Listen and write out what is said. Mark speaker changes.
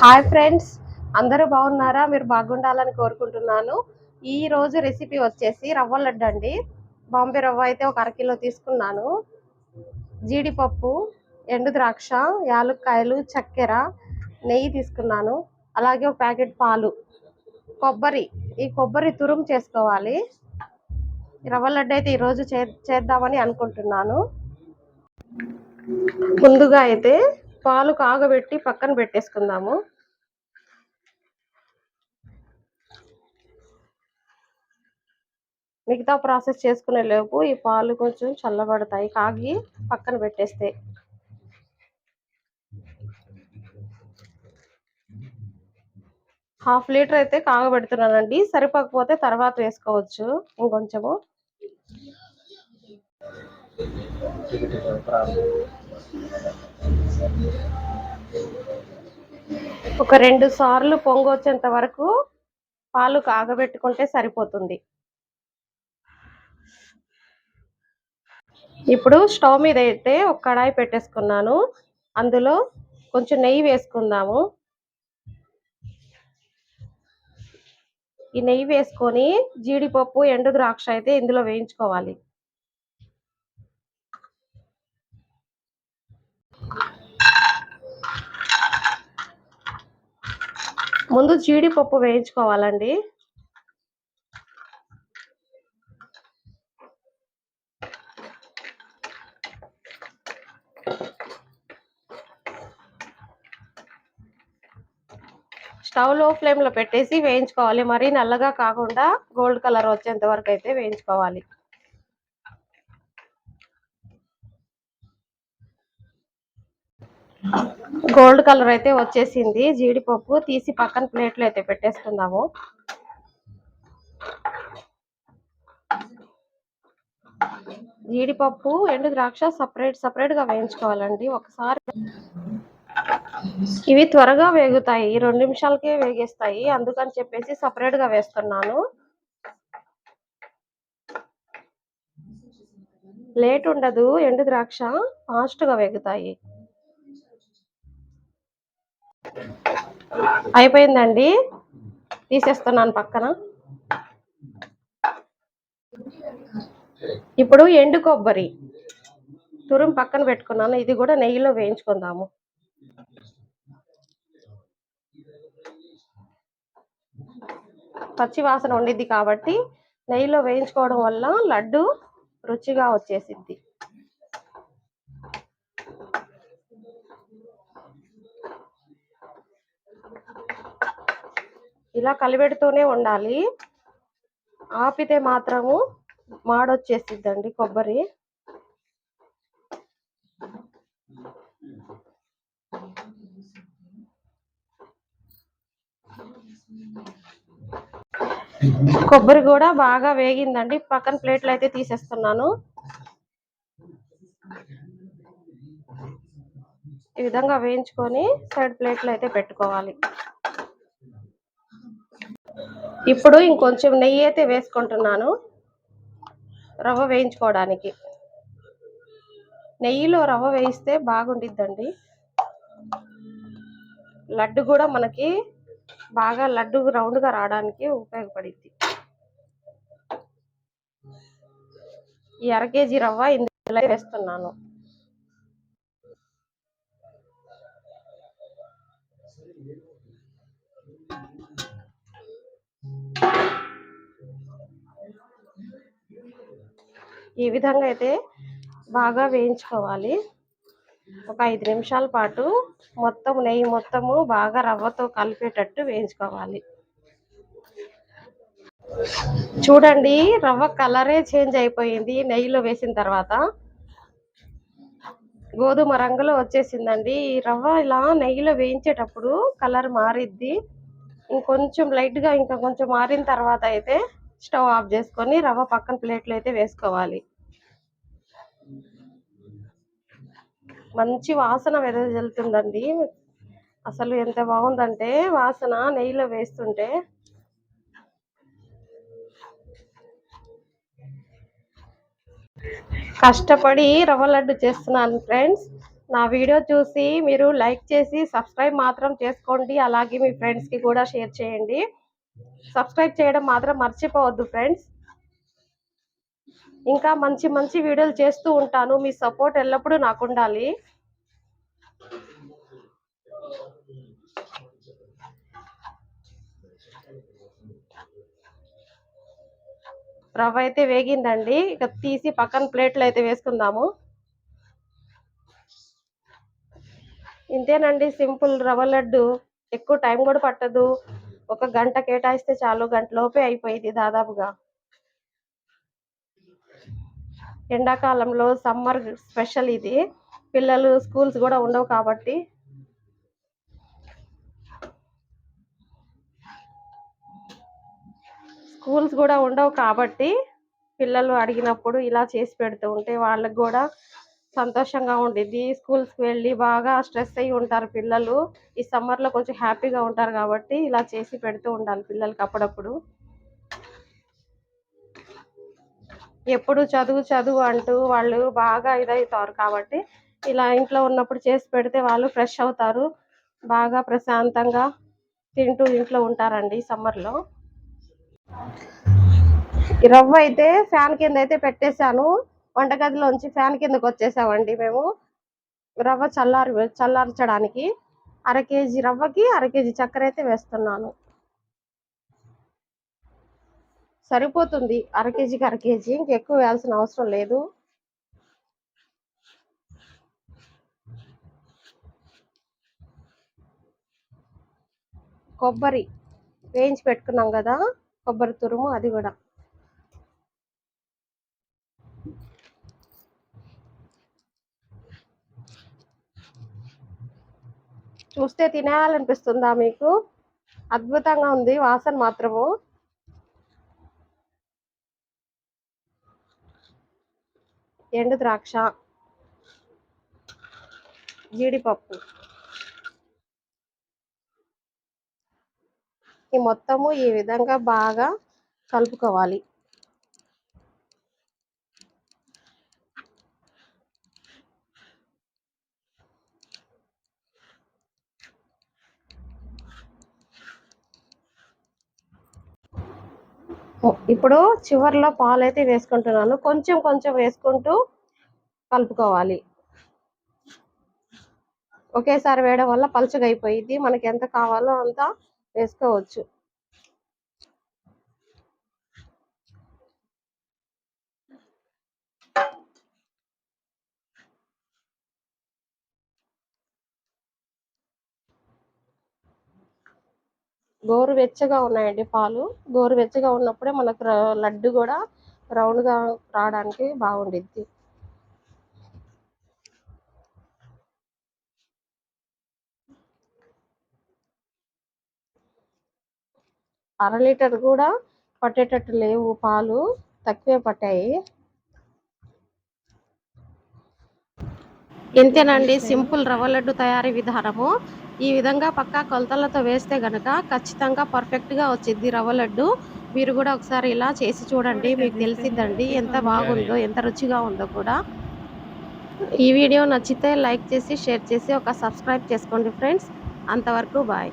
Speaker 1: Hi friends అందరూ బాగున్నారా? మీరు బాగుండాలని కోరుకుంటున్నాను. ఈ రోజు రెసిపీ వచ్చేసి రవ్వ లడ్డు అండి. బాంబే రవ్వ అయితే ఒక అరకిలో తీసుకున్నాను. జీడిపప్పు ఎండు ద్రాక్ష యాలుక్కాయలు చక్కెర నెయ్యి తీసుకున్నాను. అలాగే ఒక ప్యాకెట్ పాలు కొబ్బరి. ఈ కొబ్బరి తురుము చేసుకోవాలి. రవ్వ లడ్డు అయితే ఈరోజు చే చేద్దామని అనుకుంటున్నాను. ముందుగా అయితే పాలు కాగబెట్టి పక్కన పెట్టేసుకుందాము. మిగతా ప్రాసెస్ చేసుకునే లోపు ఈ పాలు కొంచెం చల్లబడతాయి. కాగి పక్కన పెట్టేస్తే. హాఫ్ లీటర్ అయితే కాగబెడుతున్నానండి. సరిపోకపోతే తర్వాత వేసుకోవచ్చు. ఇంకొంచెము. ఒక రెండు సార్లు పొంగొచ్చేంత వరకు పాలు కాగబెట్టుకుంటే సరిపోతుంది. ఇప్పుడు స్టవ్ మీద అయితే ఒక కడాయి పెట్టేసుకున్నాను. అందులో కొంచెం నెయ్యి వేసుకుందాము. ఈ నెయ్యి వేసుకొని జీడిపప్పు ఎండు ద్రాక్ష అయితే ఇందులో వేయించుకోవాలి. ముందు జీడిపప్పు వేయించుకోవాలండి. స్టవ్లో ఫ్లేమ్లో పెట్టేసి వేయించుకోవాలి. మరీ నల్లగా కాకుండా గోల్డ్ కలర్ వచ్చేంత వరకు అయితే వేయించుకోవాలి. గోల్డ్ కలర్ అయితే వచ్చేసింది. జీడిపప్పు తీసి పక్కన ప్లేట్లో అయితే పెట్టేసుకుందాము జీడిపప్పు ఎండు ద్రాక్ష సపరేట్ సపరేట్గా వేయించుకోవాలండి. ఒకసారి ఇవి త్వరగా వేగుతాయి. రెండు నిమిషాలకే వేగేస్తాయి. అందుకని చెప్పేసి సపరేట్గా వేస్తున్నాను. లేట్ ఉండదు. ఎండు ద్రాక్ష ఫాస్ట్గా వేగుతాయి. అయిపోయిందండి. తీసేస్తున్నాను పక్కన. ఇప్పుడు ఎండు కొబ్బరి. తురుం పక్కన పెట్టుకున్నాను. ఇది కూడా నెయ్యిలో వేయించుకుందాము. పచ్చి వాసన ఉండిద్ది కాబట్టి నెయ్యిలో వేయించుకోవడం వల్ల లడ్డు రుచిగా వచ్చేసిద్ది. ఇలా కలిపెడుతూనే ఉండాలి. ఆపితే మాత్రము మాడొచ్చేసిద్దండి కొబ్బరి. కొబ్బరి కూడా బాగా వేగిందండి. పక్కన ప్లేట్లు అయితే తీసేస్తున్నాను. ఈ విధంగా వేయించుకొని సైడ్ ప్లేట్లు అయితే పెట్టుకోవాలి. ఇప్పుడు ఇంకొంచెం నెయ్యి అయితే వేసుకుంటున్నాను. రవ్వ వేయించుకోవడానికి. నెయ్యిలో రవ్వ వేయిస్తే బాగుండిద్దండి. లడ్డు కూడా మనకి బాగా లడ్డు రౌండ్గా రావడానికి ఉపయోగపడిద్ది. ఈ అర కేజీ రవ్వ ఇందులో వేస్తున్నాను. ఈ విధంగా అయితే బాగా వేయించుకోవాలి. ఒక ఐదు నిమిషాల పాటు మొత్తం నెయ్యి మొత్తము బాగా రవ్వతో కలిపేటట్టు వేయించుకోవాలి. చూడండి రవ్వ కలరే చేంజ్ అయిపోయింది నెయ్యిలో వేసిన తర్వాత. గోధుమ రంగులో వచ్చేసిందండి. ఈ రవ్వ ఇలా నెయ్యిలో వేయించేటప్పుడు కలర్ మారిద్ది. ఇంకొంచెం లైట్గా ఇంకా కొంచెం మారిన తర్వాత అయితే స్టవ్ ఆఫ్ చేసుకొని రవ్వ పక్కన ప్లేట్లు అయితే వేసుకోవాలి. మంచి వాసన వెదజల్లుతుందండి. అసలు ఎంత బాగుందంటే వాసన నెయ్యిలో వేస్తుంటే. కష్టపడి రవ్వ లడ్డు చేస్తున్నాను ఫ్రెండ్స్. నా వీడియో చూసి మీరు లైక్ చేసి సబ్స్క్రైబ్ మాత్రం చేసుకోండి. అలాగే మీ ఫ్రెండ్స్కి కూడా షేర్ చేయండి. సబ్స్క్రైబ్ చేయడం మాత్రం మర్చిపోవద్దు ఫ్రెండ్స్ ఇంకా మంచి మంచి వీడియోలు చేస్తూ ఉంటాను. మీ సపోర్ట్ ఎల్లప్పుడూ నాకు ఉండాలి. రవ్వ అయితే వేగిందండి. ఇక తీసి పక్కన ప్లేట్లు అయితే వేసుకుందాము. ఇంతేనండి సింపుల్ రవ్వ లడ్డు. ఎక్కువ టైం కూడా పట్టదు. ఒక గంట కేటాయిస్తే చాలు గంట లోపే అయిపోయింది దాదాపుగా. ఎండాకాలంలో సమ్మర్ స్పెషల్ ఇది. పిల్లలు స్కూల్స్ కూడా ఉండవు కాబట్టి. స్కూల్స్ కూడా ఉండవు కాబట్టి పిల్లలు అడిగినప్పుడు ఇలా చేసి పెడుతూ ఉంటే వాళ్ళకి కూడా సంతోషంగా ఉండిద్ది. స్కూల్స్కి వెళ్ళి బాగా స్ట్రెస్ అయ్యి ఉంటారు పిల్లలు. ఈ సమ్మర్లో కొంచెం హ్యాపీగా ఉంటారు కాబట్టి ఇలా చేసి పెడుతూ ఉండాలి పిల్లలకి అప్పుడప్పుడు. ఎప్పుడు చదువు చదువు అంటూ వాళ్ళు బాగా ఇదవుతారు కాబట్టి ఇలా ఇంట్లో ఉన్నప్పుడు చేసి పెడితే వాళ్ళు ఫ్రెష్ అవుతారు. బాగా ప్రశాంతంగా తింటూ ఇంట్లో ఉంటారండి సమ్మర్లో. ఈ రవ్వ అయితే ఫ్యాన్ కింద అయితే పెట్టేశాను. వంటగదిలోంచి ఫ్యాన్ కిందకు వచ్చేసామండి మేము. రవ్వ చల్లారి చల్లార్చడానికి అర కేజీ రవ్వకి అర కేజీ చక్కెర అయితే వేస్తున్నాను. సరిపోతుంది. అర కేజీకి అర కేజీ ఇంకెక్కువ వేయాల్సిన అవసరం లేదు. కొబ్బరి వేయించి పెట్టుకున్నాం కదా కొబ్బరి తురుము అది కూడా. చూస్తే తినేయాలనిపిస్తుందా మీకు? అద్భుతంగా ఉంది వాసన మాత్రము. ఎండు ద్రాక్ష జీడిపప్పు. ఈ మొత్తము ఈ విధంగా బాగా కలుపుకోవాలి. ఇప్పుడు చివరిలో పాలు అయితే వేసుకుంటున్నాను. కొంచెం కొంచెం వేసుకుంటూ కలుపుకోవాలి. ఒకేసారి వేయడం వల్ల పలుచగా అయిపోయింది మనకి ఎంత కావాలో అంత వేసుకోవచ్చు. గోరువెచ్చగా ఉన్నాయండి పాలు. గోరువెచ్చగా ఉన్నప్పుడే మనకు లడ్డు కూడా రౌండ్గా రావడానికి బాగుండిద్ది. అర లీటర్ కూడా పట్టేటట్టు లేవు పాలు. తక్కువే పట్టాయి. ఇంతేనండి సింపుల్ రవ్వ లడ్డు తయారీ విధానము. ఈ విధంగా పక్కా కొలతలతో వేస్తే గనక ఖచ్చితంగా పర్ఫెక్ట్గా వచ్చింది రవ్వ లడ్డు. మీరు కూడా ఒకసారి ఇలా చేసి చూడండి మీకు తెలిసిద్దండి ఎంత బాగుందో ఎంత రుచిగా ఉందో కూడా. ఈ వీడియో నచ్చితే లైక్ చేసి షేర్ చేసి ఒక సబ్స్క్రైబ్ చేసుకోండి ఫ్రెండ్స్. అంతవరకు బాయ్.